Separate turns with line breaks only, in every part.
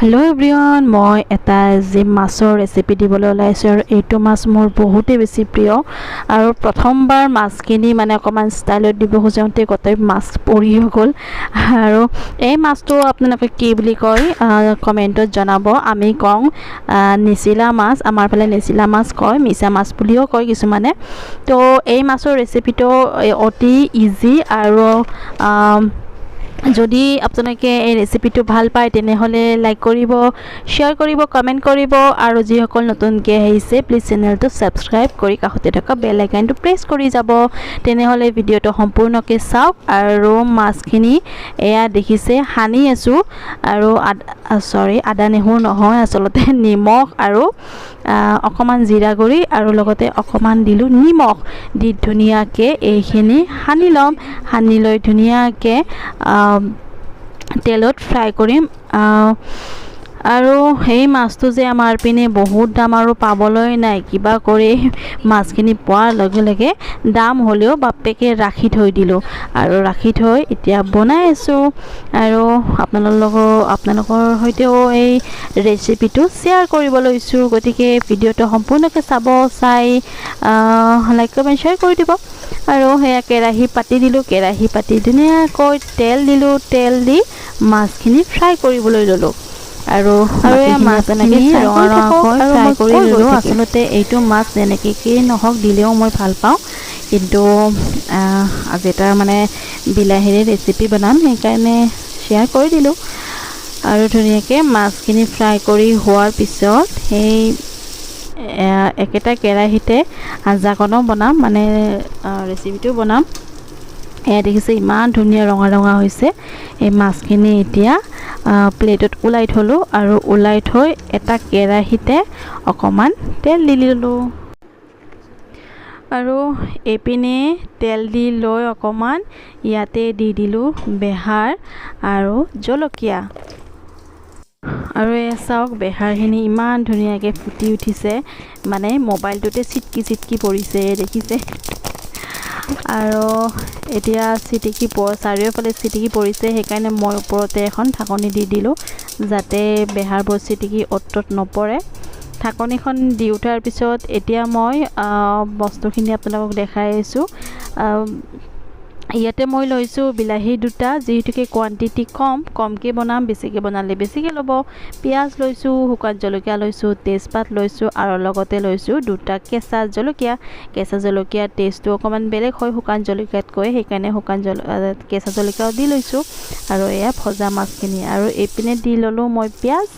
Hello everyone মই এটা যি মাছৰ ৰেচিপি দিবলৈ ওলাইছোঁ আৰু এইটো মাছ মোৰ বহুতেই বেছি প্ৰিয়। আৰু প্ৰথমবাৰ মাছখিনি মানে অকণমান ষ্টাইলত দিব খোজোঁতে গোটেই মাছ পৰিও গ'ল। আৰু এই মাছটো আপোনালোকে কি বুলি কয় কমেণ্টত জনাব। আমি কওঁ নিচিলা মাছ, আমাৰ ফালে নিচিলা মাছ কয়, মিছা মাছ বুলিও কয় কিছুমানে। তো এই মাছৰ ৰেচিপিটো অতি ইজি আৰু যদি আপোনালোকে এই ৰেচিপিটো ভালো পায়, তেনেহ'লে লাইক কৰিব শ্বেয়াৰ কৰিব কমেণ্ট কৰিব, আৰু যিসকল নতুনকৈ আহিছে প্লিজ চেনেলটো ছাবস্ক্ৰাইব কৰি কাষতে থকা বেল আইকনটো প্ৰেছ কৰি যাব। তেনেহ'লে ভিডিঅ'টো সম্পূৰ্ণকৈ চাওক, আৰু মাছখিনি এয়া দেখিছে, সানি আছোঁ, আৰু আদা চৰি আদা নেহৰু নহয়, আচলতে নিমখ আৰু অকণমান জিৰা গুড়ি আৰু লগতে অকণমান দিলোঁ নিমখ। দি ধুনীয়াকৈ এইখিনি সানি ল'ম। সানি লৈ ধুনীয়াকৈ তেলত ফ্ৰাই কৰিম। আৰু সেই মাছটো যে আমাৰ পিনে বহুত দাম আৰু পাবলৈ নাই কিবা কৰি মাছখিনি পোৱাৰ লগে লগে দাম হ'লেও বাপেকে ৰাখি থৈ দিলোঁ। আৰু ৰাখি থৈ এতিয়া বনাই আছোঁ। আৰু আপোনালোকৰ আপোনালোকৰ সৈতেও এই ৰেচিপিটো শ্বেয়াৰ কৰিব লৈছোঁ। গতিকে ভিডিঅ'টো সম্পূৰ্ণকৈ চাব চাই লাইক কমেণ্ট শ্বেয়াৰ কৰি দিব। আৰু সেয়া কেৰাহী পাতি দিলোঁ কেৰাহী পাতি ধুনীয়াকৈ তেল দিলোঁ তেল দি মাছখিনি ফ্ৰাই কৰিবলৈ ল'লোঁ। আৰু আৰু এই মাছ এনেকৈ ৰঙা ৰঙাকৈ ফ্ৰাই কৰি ল'লোঁ আচলতে এইটো মাছ যেনেকৈ নহওক দিলেও মই ভালো পাওঁ। কিন্তু আজি এটা মানে বিলাহীৰে ৰেচিপি বনাম সেইকাৰণে শ্বেয়াৰ কৰি দিলোঁ। আৰু ধুনীয়াকৈ মাছখিনি ফ্ৰাই কৰি হোৱাৰ পিছত সেই একেটা কেৰাহীতে আঞ্জাকণো বনাম মানে ৰেচিপিটো বনাম। এয়া দেখিছে ইমান ধুনীয়া ৰঙা ৰঙা হৈছে। এই মাছখিনি এতিয়া প্লেটত ওলাই থলোঁ আৰু ওলাই থৈ এটা কেৰাহীতে অকণমান তেল দি ল'লোঁ। আৰু এইপিনে তেল দি লৈ অকণমান ইয়াতে দি দিলোঁ বেহাৰ আৰু জলকীয়া। আৰু এয়া চাওক বেহাৰখিনি ইমান ধুনীয়াকৈ ফুটি উঠিছে। মানে মোবাইলটোতে চিটকি চিটকি পৰিছে দেখিছে? আৰু এতিয়া চিটিকি প চাৰিওফালে চিটিকি পৰিছে সেইকাৰণে মই ওপৰতে এখন ঢাকনি দি দিলোঁ যাতে বেহাৰবোৰ চিটিকি অ'ত নপৰে। ঢাকনিখন দি উঠাৰ পিছত এতিয়া মই বস্তুখিনি আপোনালোকক দেখাই আছোঁ। ইয়াতে মই লৈছোঁ বিলাহী দুটা যিহেতুকে কোৱাণ্টিটি কম কমকৈ বনাম বেছিকৈ বনালে বেছিকৈ ল'ব। পিঁয়াজ লৈছোঁ শুকান জলকীয়া লৈছোঁ তেজপাত লৈছোঁ আৰু লগতে লৈছোঁ দুটা কেঁচা জলকীয়া। কেঁচা জলকীয়াৰ টেষ্টটো অকণমান বেলেগ হয় শুকান জলকীয়াতকৈ সেইকাৰণে শুকান জল কেঁচা জলকীয়াও দি লৈছোঁ। আৰু এয়া ভজা মাছখিনি। আৰু এইপিনে দি ল'লোঁ মই পিঁয়াজ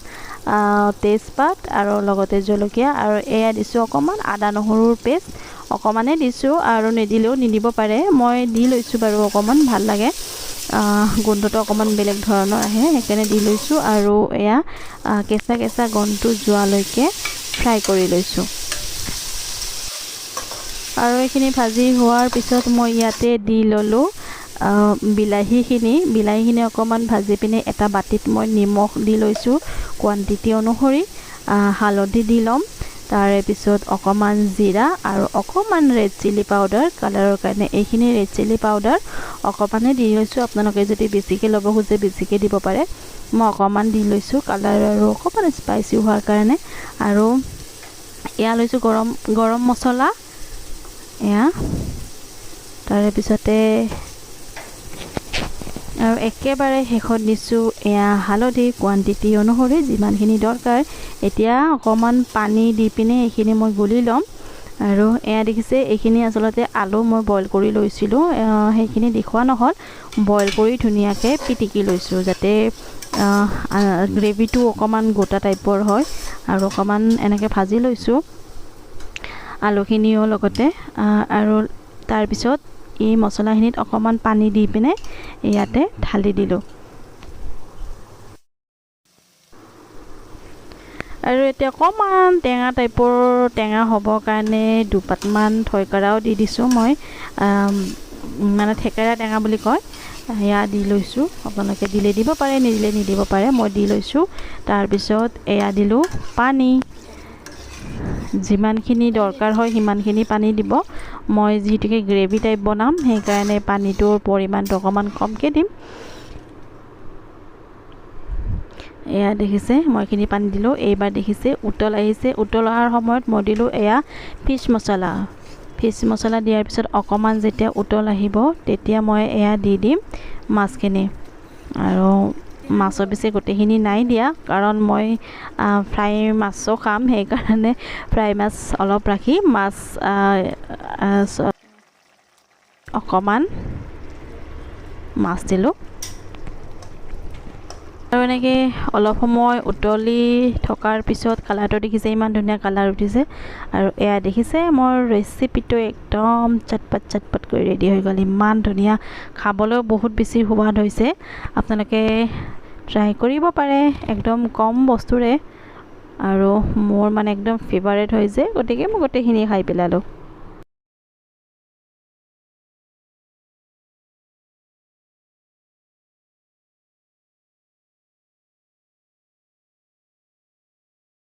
তেজপাত আৰু লগতে জলকীয়া। আৰু এয়া দিছোঁ অকণমান আদা নহৰুৰ পেষ্ট অকণমানেই দিছোঁ আৰু নিদিলেও নিদিব পাৰে। মই দি লৈছোঁ বাৰু অকণমান ভাল লাগে। গোন্ধটো অকণমান বেলেগ ধৰণৰ আহে সেইকাৰণে দি লৈছোঁ আৰু এয়া কেঁচা কেঁচা গন্ধটো যোৱালৈকে ফ্ৰাই কৰি লৈছোঁ। আৰু এইখিনি ভাজি হোৱাৰ পিছত মই ইয়াতে দি ল'লোঁ বিলাহীখিনি। বিলাহীখিনি অকণমান ভাজি পিনে এটা বাতিত মই নিমখ দি লৈছোঁ। কোৱাণ্টিটি অনুসৰি হালধি দি ল'ম। তাৰে পিছত অকণমান জিৰা আৰু অকণমান ৰেড চিলি পাউডাৰ কালাৰৰ কাৰণে এইখিনি ৰেড চিলি পাউডাৰ অকণমানে দি লৈছোঁ। আপোনালোকে যদি বেছিকৈ ল'ব খোজে বেছিকৈ দিব পাৰে। মই অকণমান দি লৈছোঁ। কালাৰ আৰু অকণমান স্পাইচি হোৱাৰ কাৰণে। আৰু এয়া লৈছোঁ গৰম গৰম মছলা। এয়া। তাৰে পিছতে আৰু একেবাৰে শেষত দিছোঁ এয়া হালধি কোৱাণ্টিটি অনুসৰি যিমানখিনি দৰকাৰ এতিয়া অকণমান পানী দি পিনে এইখিনি মই গুলি ল'ম। আৰু এয়া দেখিছে এইখিনি আচলতে আলু মই বইল কৰি লৈছিলোঁ সেইখিনি দেখুওৱা নহ'ল। বইল কৰি ধুনীয়াকৈ পিটিকি লৈছোঁ যাতে গ্ৰেভিটো অকণমান গোটা টাইপৰ হয় আৰু অকণমান এনেকৈ ভাজি লৈছোঁ। আলুখিনিও লগতে আৰু তাৰপিছত এই মছলাখিনিত অকণমান পানী দি পিনে ইয়াতে ঢালি দিলোঁ। আৰু এতিয়া অকণমান টেঙা টাইপৰ টেঙা হ'বৰ কাৰণে দুপাতমান থৈকাৰাও দি দিছোঁ মই মানে থেকেৰা টেঙা বুলি কয় সেয়া দি লৈছোঁ। আপোনালোকে দিলে দিব পাৰে নিদিলে নিদিব পাৰে মই দি লৈছোঁ। তাৰপিছত এয়া দিলোঁ পানী। যিমানখিনি দৰকাৰ হয় সিমানখিনি পানী দিব। মই যিহেতুকে গ্ৰেভি টাইপ বনাম সেইকাৰণে পানীটোৰ পৰিমাণটো অকণমান কমকৈ দিম। এয়া দেখিছে মই এইখিনি পানী দিলোঁ। এইবাৰ দেখিছে উতল আহিছে। উতল অহাৰ সময়ত মই দিলোঁ এয়া ফিছ মছলা। ফিছ মছলা দিয়াৰ পিছত অকণমান যেতিয়া উতল আহিব তেতিয়া মই এয়া দি দিম মাছখিনি। আৰু মাছৰ পিছে গোটেইখিনি নাই দিয়া কাৰণ মই ফ্ৰাই মাছো খাম সেইকাৰণে ফ্ৰাই মাছ অলপ ৰাখি মাছ অকণমান মাছ দিলোঁ। আৰু এনেকৈ অলপ সময় উতলি থকাৰ পিছত কালাৰটো দেখিছে ইমান ধুনীয়া কালাৰ উঠিছে। আৰু এয়া দেখিছে মোৰ ৰেচিপিটো একদম চটপট চটপট কৰি ৰেডি হৈ গ'ল। ইমান ধুনীয়া খাবলৈও বহুত বেছি সোৱাদ হৈছে। আপোনালোকে ট্ৰাই কৰিব পাৰে একদম কম বস্তুৰে। আৰু মোৰ মানে একদম ফেভাৰেট হৈছে গতিকে মই গোটেইখিনি খাই পেলালোঁ।